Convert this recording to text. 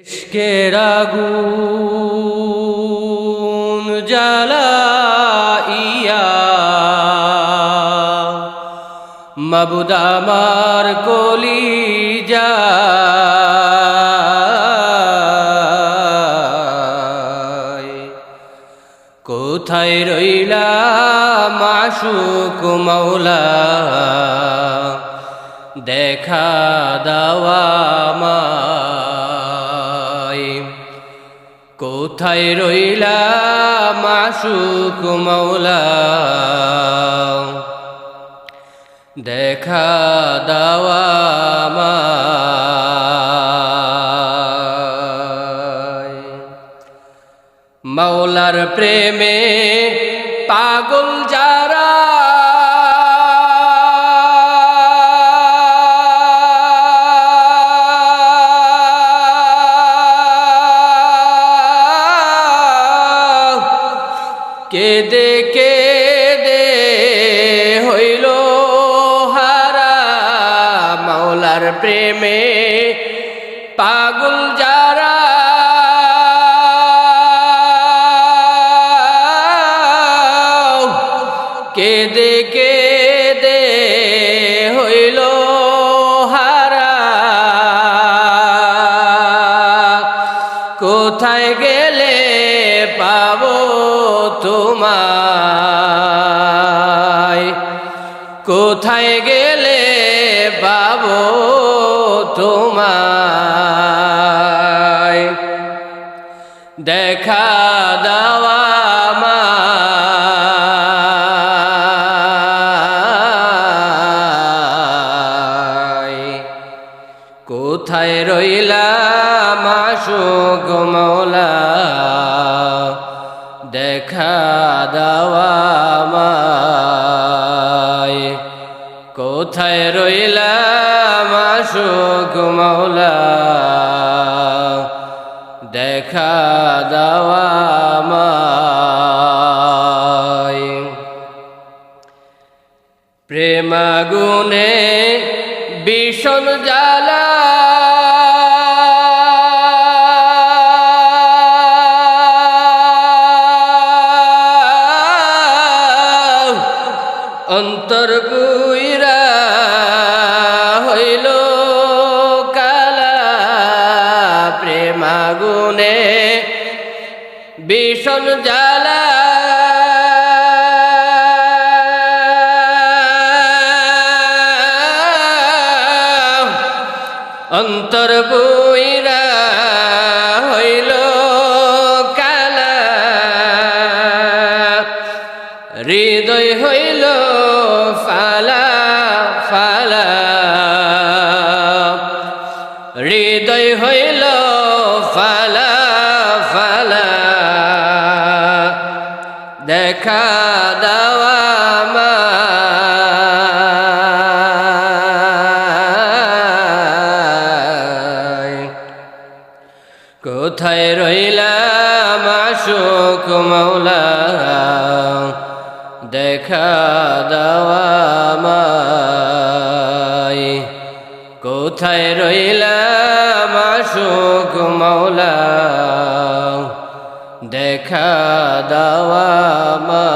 ইশকের আগুন জ্বালাইয়া মাবুদ আমার কলি যায় কোথায় রইলা মাসুক মৌলা দেখা দাওয়া মায় কোথায় রইলা মাসুক মৌলা দেখা দাওয়া মৌলার প্রেমে পাগল যারা কেদে কেদে হইল হারা মাওলার প্রেমে। পাগল যারা কেদে কেদে কোথায় গেলে পাবো তোমায় দেখা দাওয়া। কোথায় রইলা মাসুক মৌলা দেখা দাওয়া আমায়। কোথায় রইলা মাসুক মৌলা দেখা দাওয়া। প্রেমাগুনে ভীষণ জ্বালা অন্তর ভীষণ জ্বালা। অন্তর বইরা দেখা দাওয়া আমায়। কোথায় রইলাম আশুক মৌলা দেখা দাওয়া আমায়। কোথায় রইলাম আশুক মৌলা দেখা দাওয়া মা